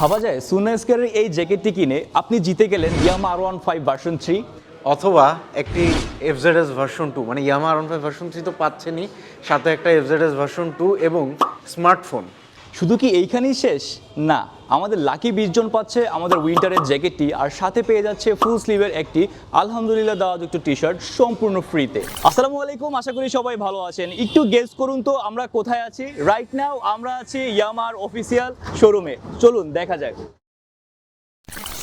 ভাবা যায় সুনাইস্কারের এই জ্যাকেটটি কিনে আপনি জিতে গেলেন Yamaha R one five version three অথবা একটি এফজেডএস ভার্সন টু মানে Yamaha R one five version three তো পাচ্ছেনই, সাথে একটা এফজেডএস ভার্সন টু এবং স্মার্টফোন শুধু কি এইখানেই শেষ? না, আমাদের লাকি বিশজন পাচ্ছে আমাদের উইন্টারের জ্যাকেটটি আর সাথে পেয়ে যাচ্ছে ফুল স্লিভের একটি আলহামদুলিল্লাহ দেওয়াযুক্ত টি শার্ট সম্পূর্ণ ফ্রিতে। আসসালামু আলাইকুম, আশা করি সবাই ভালো আছেন। একটু গেস করুন তো, আমরা কোথায় আছি? রাইট নাও আমরা আছি ইয়ামার অফিসিয়াল শোরুমে চলুন, দেখা যাক।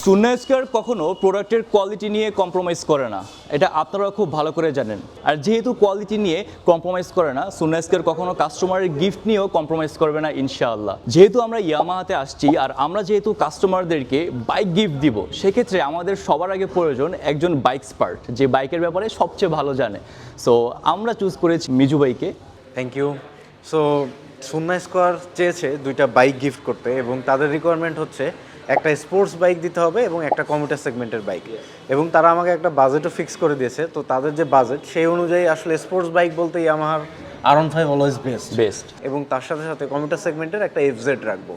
সুন্নাস্কার কখনো প্রোডাক্টের কোয়ালিটি নিয়ে কম্প্রোমাইজ করে না। এটা আপনারা খুব ভালো করে জানেন। আর যেহেতু কোয়ালিটি নিয়ে কম্প্রোমাইজ করে না সুন্নাস্কার কখনো কাস্টমারের গিফট নিয়েও কম্প্রোমাইজ করবে না, ইনশাআল্লাহ। যেহেতু আমরা ইয়ামাহাতে আসছি, আর আমরা যেহেতু কাস্টমারদেরকে বাইক গিফট দিব, সেক্ষেত্রে আমাদের সবার আগে প্রয়োজন একজন বাইক স্পার্ট যে বাইকের ব্যাপারে সবচেয়ে ভালো জানে। সো আমরা চুজ করেছি মিজু বাইকে থ্যাংক ইউ সো সুন্না স্কোয়ার চেয়েছে দুইটা বাইক গিফট করতে, এবং তাদের রিকোয়ারমেন্ট হচ্ছে একটা স্পোর্টস বাইক দিতে হবে এবং একটা কমিউটার সেগমেন্টের বাইক এবং তারা আমাকে একটা বাজেটও ফিক্স করে দিয়েছে। তো তাদের যে বাজেট সেই অনুযায়ী আসলে স্পোর্টস বাইক বলতেই আমার R one five always best best এবং তার সাথে সাথে কমিউটার সেগমেন্টের একটা এফজেড রাখব।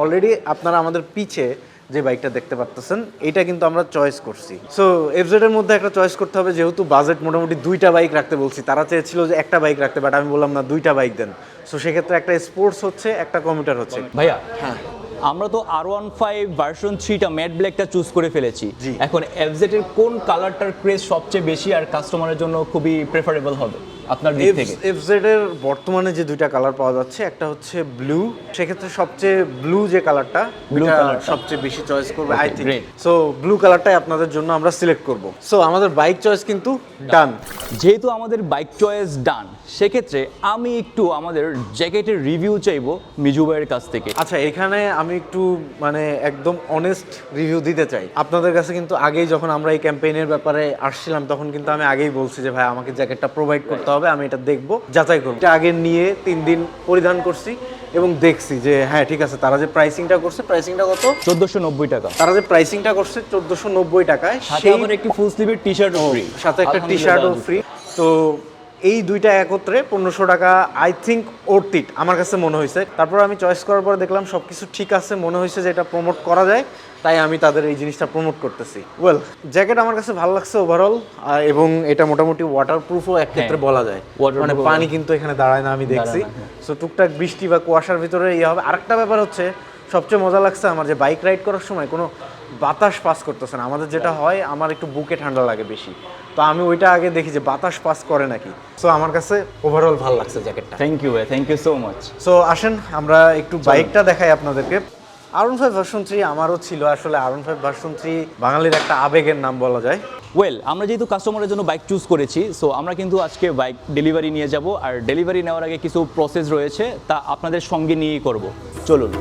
অলরেডি আপনারা আমাদের পিছে যে বাইকটা দেখতে পারতেছেন এটা কিন্তু আমরা চয়েস করছি। সো এফজেড এর মধ্যে একটা চয়েস করতে হবে যেহেতু বাজেট মোটামুটি দুইটা বাইক রাখতে বলছি। তারা চেয়েছিল যে একটা বাইক রাখতে বাট আমি বললাম না দুইটা বাইক দেন। সো সেক্ষেত্রে একটা স্পোর্টস হচ্ছে একটা কমিউটার হচ্ছে। ভাইয়া হ্যাঁ। আমরা তো আর ওয়ান ফাইভ ভার্সন থ্রিটা ম্যাট ব্ল্যাকটা চুজ করে ফেলেছি। এখন এফজেটের এর কোন কালারটার ক্রেজ সবচেয়ে বেশি আর কাস্টমারের জন্য খুবই প্রেফারেবল হবে আপনার দিক থেকে? এফজেড এর বর্তমানে যে দুইটা কালার পাওয়া যাচ্ছে একটা হচ্ছে ব্লু সেক্ষেত্রে সবচেয়ে ব্লু যে কালারটা ওইটা সবচেয়ে বেশি চয়েস করবে আই থিঙ্ক সো ব্লু কালারটাই আপনাদের জন্য আমরা সিলেক্ট করব। সো আমাদের বাইক চয়েস কিন্তু ডান যেহেতু আমাদের বাইক চয়েস ডান সেক্ষেত্রে আমি একটু আমাদের জ্যাকেটের রিভিউ চাইব মিজু ভাইয়ের কাছ থেকে। আচ্ছা এখানে আমি একটু মানে একদম অনেস্ট রিভিউ দিতে চাই। আপনাদের কাছে কিন্তু আগেই যখন আমরা এই ক্যাম্পেইনের ব্যাপারে আসছিলাম তখন কিন্তু আমি আগেই বলছি যে ভাই আমাকে জ্যাকেটটা প্রোভাইড করতে হবে আমি এটা দেখব যাচাই করব। এটা আগে নিয়ে তিন দিন পরিধান করছি এবং দেখছি যে হ্যাঁ ঠিক আছে তারা যে প্রাইসিংটা করছে প্রাইসিংটা কত? চোদ্দশো নব্বই টাকা। তারা যে প্রাইসিংটা করছে চোদ্দশো নব্বই টাকায় সেই একটি ফুল স্লিভের টি শার্ট ফ্রি সাথে একটা টি শার্টও ফ্রি তো এই দুইটা একত্রে পনেরোশো টাকা আই থিঙ্ক ওর্থিট আমার কাছে মনে হয়েছে। তারপর আমি চয়েস করার পর দেখলাম সব কিছু ঠিক আছে মনে হয়েছে যে এটা প্রমোট করা যায় তাই আমি তাদের এই জিনিসটা প্রমোট করতেছি। ওয়েল জ্যাকেট আমার কাছে ভালো লাগছে ওভারঅল এবং এটা মোটামুটি ওয়াটার প্রুফও এক ক্ষেত্রে বলা যায়। মানে পানি কিন্তু এখানে দাঁড়ায় না আমি দেখছি। সো টুকটাক বৃষ্টি বা কুয়াশার ভিতরে ইয়ে হবে। আরেকটা ব্যাপার হচ্ছে সবচেয়ে মজা লাগছে আমার যে বাইক রাইড করার সময় কোনো বাতাস পাস করতেছে না। আমাদের যেটা হয় আমার একটু বুকে ঠান্ডা লাগে বেশি। তো আমি ওইটা আগে দেখি যে বাতাস পাস করে নাকি। সো আমার কাছে ওভারঅল ভালো লাগছে জ্যাকেটটা থ্যাংক ইউ ভাই। Thank you so much so আসেন আমরা একটু বাইকটা দেখাই আপনাদেরকে। আরন ফাইভ ভার্সন থ্রি আমারও ছিল আসলে আরন ফাইভ ভার্সন থ্রি বাঙালির একটা আবেগের নাম বলা যায়। ওয়েল আমরা যেহেতু কাস্টমারের জন্য বাইক চুজ করেছি সো আমরা কিন্তু আজকে বাইক ডেলিভারি নিয়ে যাব। আর ডেলিভারি নেওয়ার আগে কিছু প্রসেস রয়েছে তা আপনাদের সঙ্গে নিয়েই করব। চলুন।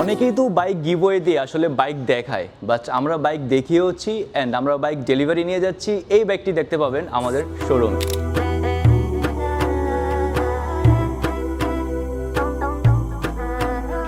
অনেকেই তো বাইক গিভওয়ে দিয়ে আসলে বাইক দেখায় বাট আমরা বাইক দেখিয়েওছি অ্যান্ড আমরা বাইক ডেলিভারি নিয়ে যাচ্ছি। এই বাইকটি দেখতে পাবেন আমাদের শোরুমে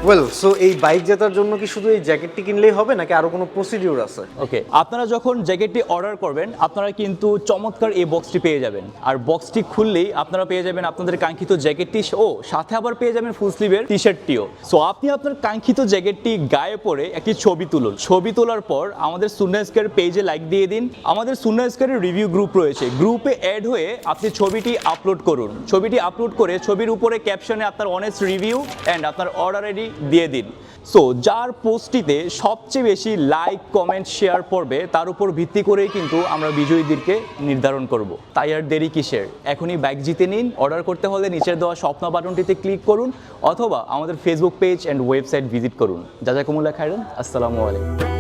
ওয়েল সো এই বাইক জেতার জন্য কি শুধু এই জ্যাকেটটি কিনলেই হবে নাকি আরও কোনো প্রসিডিউর আছে? ওকে আপনারা যখন জ্যাকেটটি অর্ডার করবেন, আপনারা কিন্তু চমৎকার এই বক্সটি পেয়ে যাবেন। আর বক্সটি খুললেই আপনারা পেয়ে যাবেন আপনাদের কাঙ্ক্ষিত জ্যাকেটটি ও সাথে আবার পেয়ে যাবেন ফুল স্লিভের টি শার্টটিও সো আপনি আপনার কাঙ্ক্ষিত জ্যাকেটটি গায়ে পরে একটি ছবি তুলুন। ছবি তোলার পর আমাদের সুন্নাস্কার পেজে লাইক দিয়ে দিন। আমাদের সুন্নাস্কারের রিভিউ গ্রুপ রয়েছে। গ্রুপে অ্যাড হয়ে আপনি ছবিটি আপলোড করুন। ছবিটি আপলোড করে ছবির উপরে ক্যাপশনে আপনার অনেস্ট রিভিউ অ্যান্ড আপনার অর্ডার আইডি দিয়ে দিন। সো যার পোস্টটিতে সবচেয়ে বেশি লাইক কমেন্ট শেয়ার পড়বে, তার উপর ভিত্তি করেই কিন্তু আমরা বিজয়ীদেরকে নির্ধারণ করব। তাই আর দেরি কিসের? এখনই ব্যাগ জিতে নিন। অর্ডার করতে হলে নিচের দেওয়া স্বপ্ন বাটনটিতে ক্লিক করুন অথবা আমাদের Facebook page and website visit করুন। যা যা কুমুল্লা খাইরেন আসসালামু আলাইকুম।